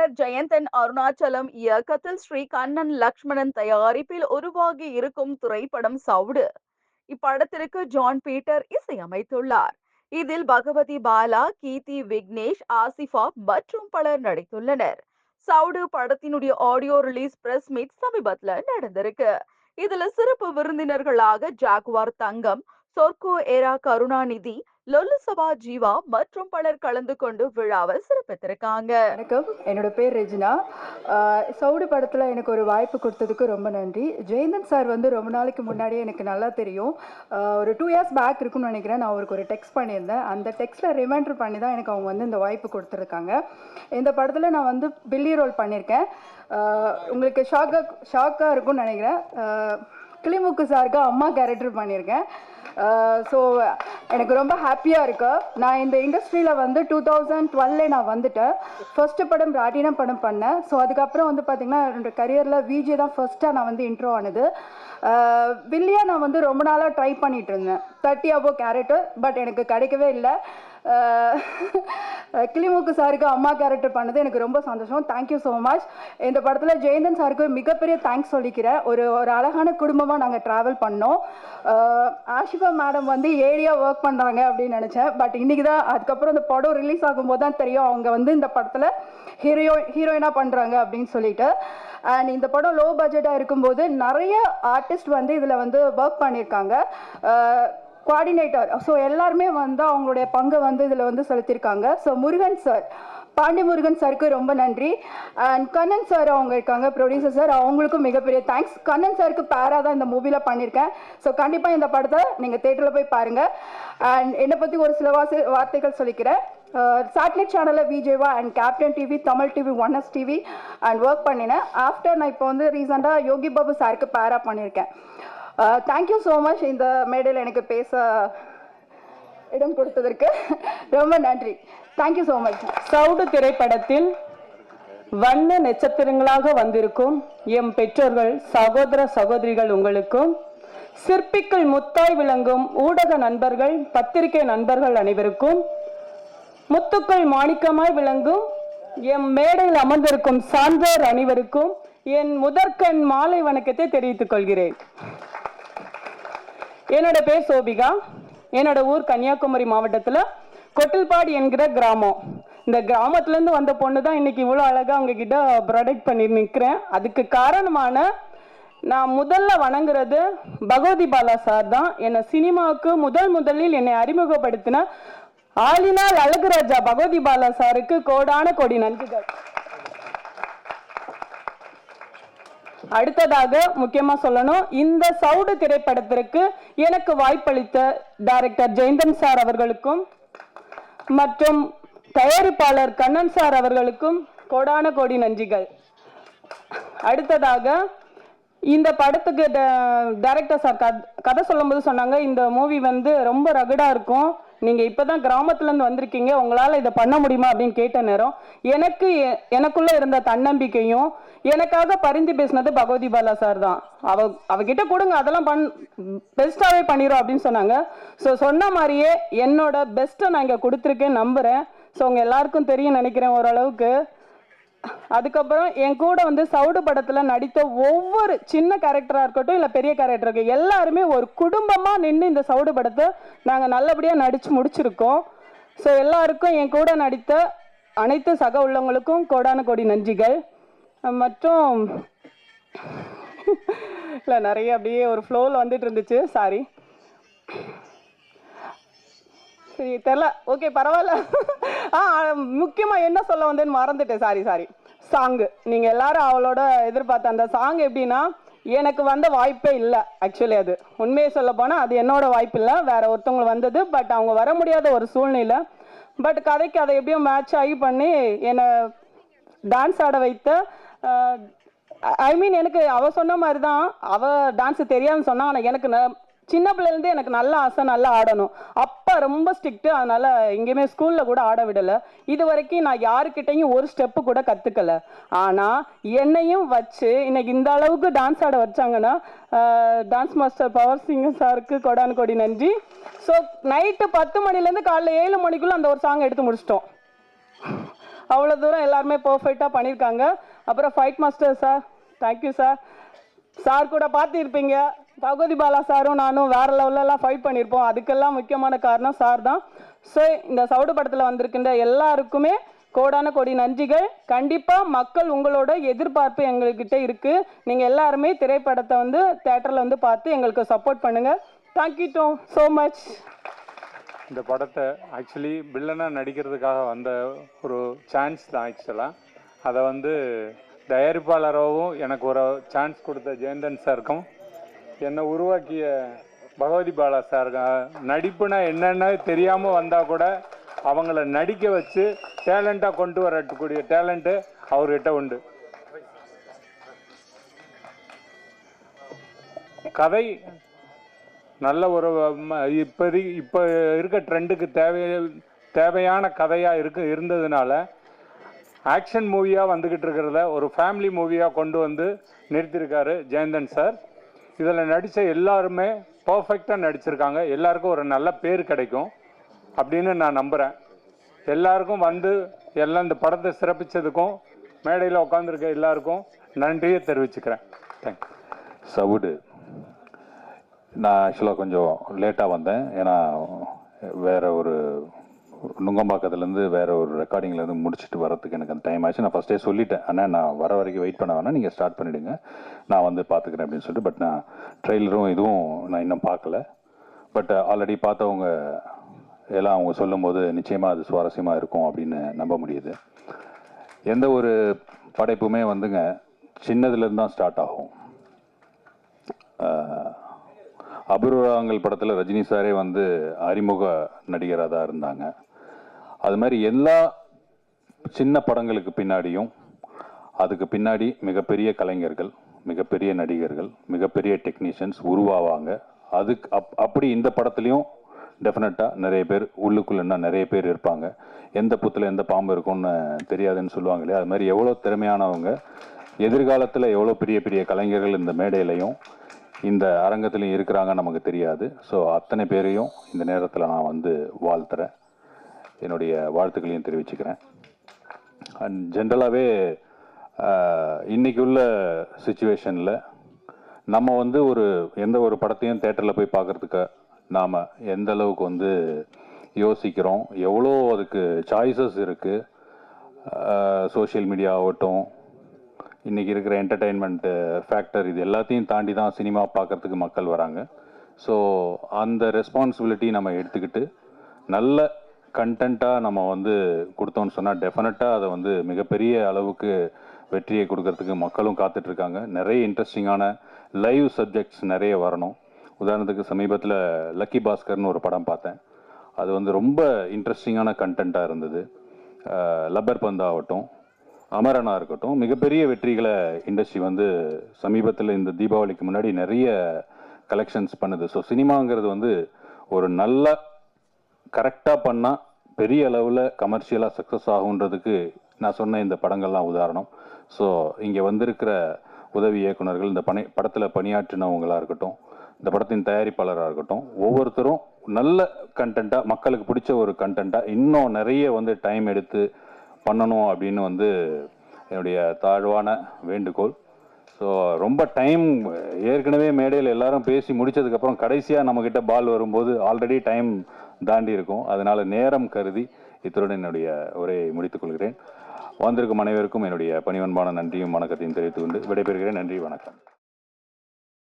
இயக்குனர் ஜெயந்தன் அருணாச்சலம் இயக்கத்தில் ஸ்ரீ கண்ணன் லக்ஷ்மணன் தயாரிப்பில் உருவாகி இருக்கும் திரைப்படம் சவுடு. இப்படத்திற்கு ஜான் பீட்டர் இசையமைத்துள்ளார். இதில் பகவதி பாலா கீர்த்தி விக்னேஷ் ஆசிஃபா மற்றும் பலர் நடித்துள்ளனர். சவுடு படத்தினுடைய ஆடியோ ரிலீஸ் பிரஸ் மீட் சமீபத்துல நடந்திருக்கு. இதுல சிறப்பு விருந்தினர்களாக ஜாக்வார் தங்கம் சொர்க்கோ ஏரா கருணாநிதி லொலுசபா ஜீவா மற்றும் பலர் கலந்து கொண்டு விழாவை சிறப்பித்திருக்காங்க. வணக்கம். என்னோட பேர் ரெஜினா. சவுடு படத்தில் எனக்கு ஒரு வாய்ப்பு கொடுத்ததுக்கு ரொம்ப நன்றி. ஜெயந்தன் சார் வந்து ரொம்ப நாளைக்கு முன்னாடியே எனக்கு நல்லா தெரியும். ஒரு டூ இயர்ஸ் பேக் இருக்குன்னு நினைக்கிறேன். நான் அவருக்கு ஒரு டெக்ஸ்ட் பண்ணியிருந்தேன். அந்த டெக்ஸ்ட்டில் ரிமைண்டர் பண்ணி தான் எனக்கு அவங்க வந்து இந்த வாய்ப்பு கொடுத்துருக்காங்க. இந்த படத்தில் நான் வந்து பில்லி ரோல் பண்ணியிருக்கேன். உங்களுக்கு ஷாக்காக ஷாக்காக இருக்கும்னு நினைக்கிறேன். கிளிமுக்கு சாருக்கு அம்மா கேரக்டர் பண்ணியிருக்கேன். ஸோ எனக்கு ரொம்ப ஹாப்பியாக இருக்கு. நான் இந்த இண்டஸ்ட்ரியில் வந்து டூ தௌசண்ட் டுவெல்ல நான் வந்துட்டேன். ஃபர்ஸ்ட் படம் ராட்டினம் படம் பண்ணேன். ஸோ அதுக்கப்புறம் வந்து பார்த்தீங்கன்னா என்னோட கரியரில் விஜே தான் ஃபர்ஸ்ட்டாக நான் வந்து இன்ட்ரோ ஆனது. வில்லியா நான் வந்து ரொம்ப நாளாக ட்ரை பண்ணிகிட்டு இருந்தேன். தேர்ட்டி அபோ கேரக்டர் பட் எனக்கு கிடைக்கவே இல்லை. கிளிமுக்கு சாருக்கு அம்மா கேரக்டர் பண்ணது எனக்கு ரொம்ப சந்தோஷம். தேங்க்யூ ஸோ மச் இந்த படத்தில் ஜெயந்தன் சாருக்கு மிகப்பெரிய தேங்க்ஸ் சொல்லிக்கிறேன் ஒரு ஒரு அழகான குடும்பமாக நாங்கள் ட்ராவல் பண்ணோம். ஆஷிஃபா மேடம் வந்து ஏரியா ஒர்க் பண்ணுறாங்க அப்படின்னு நினச்சேன். பட் இன்றைக்கி தான் அதுக்கப்புறம் இந்த படம் ரிலீஸ் ஆகும்போது தான் தெரியும். அவங்க வந்து இந்த படத்தில் ஹீரோ ஹீரோயினாக பண்ணுறாங்க அப்படின்னு சொல்லிட்டு. அண்ட் இந்த படம் லோ பட்ஜெட்டாக இருக்கும்போது நிறைய ஆர்டிஸ்ட் வந்து இதில் வந்து ஒர்க் பண்ணியிருக்காங்க. கோஆர்டினேட்டர் ஸோ எல்லாருமே வந்து அவங்களுடைய பங்கை வந்து இதில் வந்து செலுத்தியிருக்காங்க. ஸோ முருகன் சார் பாண்டி முருகன் சாருக்கு ரொம்ப நன்றி. அண்ட் கண்ணன் சார் அவங்க இருக்காங்க ப்ரொடியூசர் சார் அவங்களுக்கும் மிகப்பெரிய தேங்க்ஸ் கண்ணன் சாருக்கு பேராக தான் இந்த மூவியில் பண்ணியிருக்கேன். ஸோ கண்டிப்பாக இந்த படத்தை நீங்கள் தேட்டரில் போய் பாருங்கள் அண்ட் என்னை பற்றி ஒரு சில வாசி வார்த்தைகள் சொல்லிக்கிறேன். சேட்டலைட் சேனலில் விஜேவா and captain TV Tamil TV one S TV and work பண்ணினேன். ஆஃப்டர் நான் இப்போ வந்து ரீசெண்டாக யோகி பாபு சாருக்கு பேராக பண்ணியிருக்கேன். தேங்க்யூ ஸோ மச் இந்த மேடையில் எனக்கு பேச இடம் கொடுத்ததற்கு ரொம்ப நன்றி. தேங்க்யூ ஸோ மச் சவுடு திரைப்படத்தில் வண்ண நட்சத்திரங்களாக வந்திருக்கும் எம் பெற்றோர்கள் சகோதர சகோதரிகள் உங்களுக்கும் சிற்பிக்குள் முத்தாய் விளங்கும் ஊடக நண்பர்கள் பத்திரிகை நண்பர்கள் அனைவருக்கும் முத்துக்கள் மாணிக்கமாய் விளங்கும் எம் மேடையில் அமர்ந்திருக்கும் சான்றோர் அனைவருக்கும் என் முதற்கண் மாலை வணக்கத்தை தெரிவித்துக் கொள்கிறேன். என்னோட பேர் சோபிகா. என்னோட ஊர் கன்னியாகுமரி மாவட்டத்தில் கொட்டில்பாடி என்கிற கிராமம். இந்த கிராமத்துலேருந்து வந்த பொண்ணு தான் இன்னைக்கு இவ்வளோ அழகாக உங்ககிட்ட ப்ரொடக்ட் பண்ணி நிற்கிறேன் அதுக்கு காரணமான நான் முதல்ல வணங்குறது பகவதி பாலா சார் தான். என்னை சினிமாவுக்கு முதல் முதலில் என்னை அறிமுகப்படுத்தின ஆளினால் அழகுராஜா பகவதி பாலா சாருக்கு கோடான கோடி நன்றிகள். அடுத்ததாக முக்கியமா சொல்லணும் இந்த சவுடு திரைப்படத்திற்கு எனக்கு வாய்ப்பளித்த டைரக்டர் ஜெயந்தன் சார் அவர்களுக்கும் மற்றும் தயாரிப்பாளர் கண்ணன் சார் அவர்களுக்கும் கோடான கோடி நன்றிகள். அடுத்ததாக இந்த படத்துக்கு டைரக்டர் சார் கத் கதை சொல்லும்போது சொன்னாங்க இந்த மூவி வந்து ரொம்ப ரகுடாக இருக்கும். நீங்கள் இப்போ தான் கிராமத்துலேருந்து வந்திருக்கீங்க உங்களால் இதை பண்ண முடியுமா அப்படின்னு கேட்ட நேரம் எனக்கு எ- இருந்த தன்னம்பிக்கையும் எனக்காக பரிந்து பேசினது பகவதி பாலா சார் தான். அவ அவகிட்ட கொடுங்க அதெல்லாம் பண் பெஸ்ட்டாகவே பண்ணிடும் அப்படின்னு சொன்னாங்க. ஸோ சொன்ன மாதிரியே என்னோட பெஸ்ட்டை நான் இங்கே கொடுத்துருக்கேன் நம்புகிறேன் ஸோ உங்கள் எல்லாருக்கும் தெரியும் நினைக்கிறேன் ஓரளவுக்கு. அதுக்கப்புறம் என் கூட வந்து சவுடு படத்துல நடித்த ஒவ்வொரு சின்ன கேரக்டரா இருக்கட்டும் இல்ல பெரிய கேரக்டர் இருக்கு எல்லாருமே ஒரு குடும்பமா நின்று இந்த சவுடு படத்தை நாங்க நல்லபடியா நடிச்சு முடிச்சிருக்கோம். ஸோ எல்லாருக்கும் என் கூட நடித்த அனைத்து சக உள்ளவங்களுக்கும் கோடான கோடி நன்றிகள். மற்றும் இல்லை நிறைய அப்படியே ஒரு ஃப்ளோவில் வந்துட்டு இருந்துச்சு. சாரி சரி தெரில. ஓகே பரவாயில்ல. ஆ முக்கியமாக என்ன சொல்ல வந்தேன்னு மறந்துட்டேன். சாரி சாரி சாங்கு நீங்கள் எல்லாரும் அவளோட எதிர்பார்த்த அந்த சாங் எப்படின்னா எனக்கு வந்த வாய்ப்பே இல்லை ஆக்சுவலி அது. உண்மையை சொல்ல போனால் அது என்னோட வாய்ப்பு இல்லை. வேற ஒருத்தவங்க வந்தது பட் அவங்க வர முடியாத ஒரு சூழ்நிலை. பட் கதைக்கு அதை எப்படியும் மேட்ச் ஆகி பண்ணி என்னை டான்ஸ் ஆட வைத்த ஐ மீன் எனக்கு அவ சொன்ன மாதிரி தான் அவ டான்ஸ் தெரியாதுன்னு சொன்னான் ஆனால் எனக்கு ந- சின்ன பிள்ளைலேருந்து எனக்கு நல்ல ஆசை நல்லா ஆடணும். அப் அப்பா ரொம்ப ஸ்ட்ரிக்ட்டு அதனால் எங்கேயுமே ஸ்கூலில் கூட ஆட விடலை. இது வரைக்கும் நான் யாருக்கிட்டையும் ஒரு ஸ்டெப்பு கூட கற்றுக்கல ஆனால் என்னையும் வச்சு இன்னைக்கு இந்த அளவுக்கு டான்ஸ் ஆட வச்சாங்கன்னா டான்ஸ் மாஸ்டர் பவர் சிங் சாருக்கு கொடான் கொடி நன்றி. ஸோ நைட்டு பத்து மணிலேருந்து காலைல ஏழு மணிக்குள்ளே அந்த ஒரு சாங் எடுத்து முடிச்சிட்டோம். அவ்வளோ தூரம் எல்லாருமே பர்ஃபெக்டாக பண்ணியிருக்காங்க. அப்புறம் fight master sir thank you sir sir கூட பார்த்துருப்பீங்க. பகவதி பாலா சாரும் நானும் வேற லெவல்லலாம் ஃபைட் பண்ணியிருப்போம் அதுக்கெல்லாம் முக்கியமான காரணம் சார் தான். ஸோ இந்த சவுடு படத்தில் வந்திருக்கின்ற எல்லாருக்குமே கோடான கோடி நன்றிகள். கண்டிப்பாக மக்கள் உங்களோட எதிர்பார்ப்பு எங்கள்கிட்ட இருக்குது நீங்கள் எல்லாருமே திரைப்படத்தை வந்து தேட்டரில் வந்து பார்த்து எங்களுக்கு சப்போர்ட் பண்ணுங்கள் தேங்க்யூ டோ ஸோ மச் இந்த படத்தை ஆக்சுவலி வில்லனாக நடிக்கிறதுக்காக வந்த ஒரு சான்ஸ் தான் ஆக்சுவலாக அதை வந்து தயாரிப்பாளராகவும் எனக்கு ஒரு சான்ஸ் கொடுத்த ஜெயந்தன் சாருக்கும் என்னை உருவாக்கிய பகவதி பாலா சார். நடிப்புனா என்னென்ன தெரியாமல் வந்தால் கூட அவங்கள நடிக்க வச்சு டேலண்ட்டாக கொண்டு வரக்கூடிய டேலண்ட்டு அவர்கிட்ட உண்டு. கதை நல்ல ஒரு இப்போ இப்போதி இப்போ இருக்க ட்ரெண்டுக்கு தேவை தேவையான கதையாக இருக்கு இருந்ததுனால ஆக்ஷன் மூவியாக வந்துக்கிட்டு இருக்கிறத ஒரு ஃபேமிலி மூவியாக கொண்டு வந்து நிறுத்தியிருக்காரு ஜெயந்தன் சார். இதில் நடித்த எல்லாருமே பர்ஃபெக்டாக நடிச்சிருக்காங்க. எல்லாருக்கும் ஒரு நல்ல பேர் கிடைக்கும் அப்படின்னு நான் நம்புகிறேன் எல்லாருக்கும் வந்து எல்லாம் இந்த படத்தை சிறப்பித்ததுக்கும் மேடையில் உட்காந்துருக்க எல்லாருக்கும் நன்றியை தெரிவிச்சுக்கிறேன். தேங்க்யூ சவுடு நான் ஆக்சுவலாக கொஞ்சம் லேட்டாக வந்தேன். ஏன்னா வேறு ஒரு நுங்கம்பாக்கத்துலேருந்து வேற ஒரு ரெக்கார்டிங்லேருந்து முடிச்சுட்டு வரதுக்கு எனக்கு அந்த டைம் ஆச்சு நான் ஃபஸ்ட்டே சொல்லிட்டேன் அண்ணா நான் வர வரைக்கும் வெயிட் பண்ண வேணாம். நீங்கள் ஸ்டார்ட் பண்ணிவிடுங்க நான் வந்து பார்த்துக்கிறேன் அப்படின்னு சொல்லிட்டு பட் நான் ட்ரெய்லரும் இதுவும் நான் இன்னும் பார்க்கல பட் ஆல்ரெடி பார்த்தவங்க எல்லாம் அவங்க சொல்லும்போது நிச்சயமாக அது சுவாரஸ்யமாக இருக்கும் அப்படின்னு நம்ப முடியுது. எந்த ஒரு படைப்புமே வந்துங்க சின்னதுலேருந்து தான் ஸ்டார்ட் ஆகும் அபூர்வங்கள் படத்தில் ரஜினி சாரே வந்து அறிமுக நடிகராக தான் இருந்தாங்க. அது மாதிரி எல்லா சின்ன படங்களுக்கு பின்னாடியும் அதுக்கு பின்னாடி மிகப்பெரிய கலைஞர்கள் மிகப்பெரிய நடிகர்கள் மிகப்பெரிய டெக்னீஷியன்ஸ் உருவாவாங்க. அதுக்கு அப் அப்படி இந்த படத்துலையும் டெஃபினட்டாக நிறைய பேர் உள்ளுக்குள்ளன்னா நிறைய பேர் இருப்பாங்க. எந்த புத்தில் எந்த பாம்பு இருக்கும்னு தெரியாதுன்னு சொல்லுவாங்க இல்லையா? அது மாதிரி எவ்வளோ திறமையானவங்க எதிர்காலத்தில் எவ்வளோ பெரிய பெரிய கலைஞர்கள் இந்த மேடையிலையும் இந்த அரங்கத்திலையும் இருக்கிறாங்க நமக்கு தெரியாது. ஸோ அத்தனை பேரையும் இந்த நேரத்தில் நான் வந்து வாழ்த்துறேன். என்னுடைய வாழ்த்துக்களையும் தெரிவிச்சுக்கிறேன். அண்ட் ஜென்ரலாகவே இன்றைக்கி உள்ள சுச்சுவேஷனில் நம்ம வந்து ஒரு எந்த ஒரு படத்தையும் தேட்டரில் போய் பார்க்கறதுக்கு நாம் எந்த அளவுக்கு வந்து யோசிக்கிறோம் எவ்வளோ அதுக்கு சாய்ஸஸ் இருக்குது சோஷியல் மீடியா ஆகட்டும் இன்றைக்கி இருக்கிற என்டர்டெயின்மெண்ட்டு ஃபேக்டர் இது எல்லாத்தையும் தாண்டி தான் சினிமா பார்க்கறதுக்கு மக்கள் வராங்க. ஸோ அந்த ரெஸ்பான்சிபிலிட்டி நம்ம எடுத்துக்கிட்டு நல்ல கண்டென்ட்டாக நம்ம வந்து கொடுத்தோம்னு சொன்னால் டெஃபினட்டாக அதை வந்து மிகப்பெரிய அளவுக்கு வெற்றியை கொடுக்கறதுக்கு மக்களும் காத்துட்ருக்காங்க. நிறைய இன்ட்ரெஸ்டிங்கான லைவ் சப்ஜெக்ட்ஸ் நிறைய வரணும். உதாரணத்துக்கு சமீபத்தில் லக்கி பாஸ்கர்னு ஒரு படம் பார்த்தேன். அது வந்து ரொம்ப இன்ட்ரெஸ்டிங்கான கண்டென்ட்டாக இருந்தது. லப்பர் பந்து ஆகட்டும் இருக்கட்டும் மிகப்பெரிய வெற்றிகளை இண்டஸ்ட்ரி வந்து சமீபத்தில் இந்த தீபாவளிக்கு முன்னாடி நிறைய கலெக்ஷன்ஸ் பண்ணுது. ஸோ சினிமாங்கிறது வந்து ஒரு நல்ல கரெக்டாக பண்ணால் பெரிய அளவில் கமர்ஷியலாக சக்ஸஸ் ஆகுன்றதுக்கு நான் சொன்ன இந்த படங்கள்லாம் உதாரணம். ஸோ இங்கே வந்திருக்கிற உதவி இயக்குனர்கள் இந்த பணி படத்தில் பணியாற்றினவங்களாக இருக்கட்டும் இந்த படத்தின் தயாரிப்பாளராக இருக்கட்டும் ஒவ்வொருத்தரும் நல்ல கண்டென்ட்டாக மக்களுக்கு பிடிச்ச ஒரு கண்டென்ட்டாக இன்னும் நிறைய வந்து டைம் எடுத்து பண்ணணும் அப்படின்னு வந்து என்னுடைய தாழ்வான வேண்டுகோள். ஸோ ரொம்ப டைம் ஏற்கனவே மேடையில் எல்லாரும் பேசி முடிச்சதுக்கப்புறம் கடைசியாக நம்மக்கிட்ட பால் வரும்போது ஆல்ரெடி டைம் தாண்டி இருக்கும். அதனால் நேரம் கருதி இத்துடன் என்னுடைய உரையை முடித்துக் கொள்கிறேன். வந்திருக்கும் அனைவருக்கும் என்னுடைய பணிவன்பான நன்றியும் வணக்கத்தையும் தெரிவித்துக் கொண்டு விடைபெறுகிறேன். நன்றி வணக்கம்.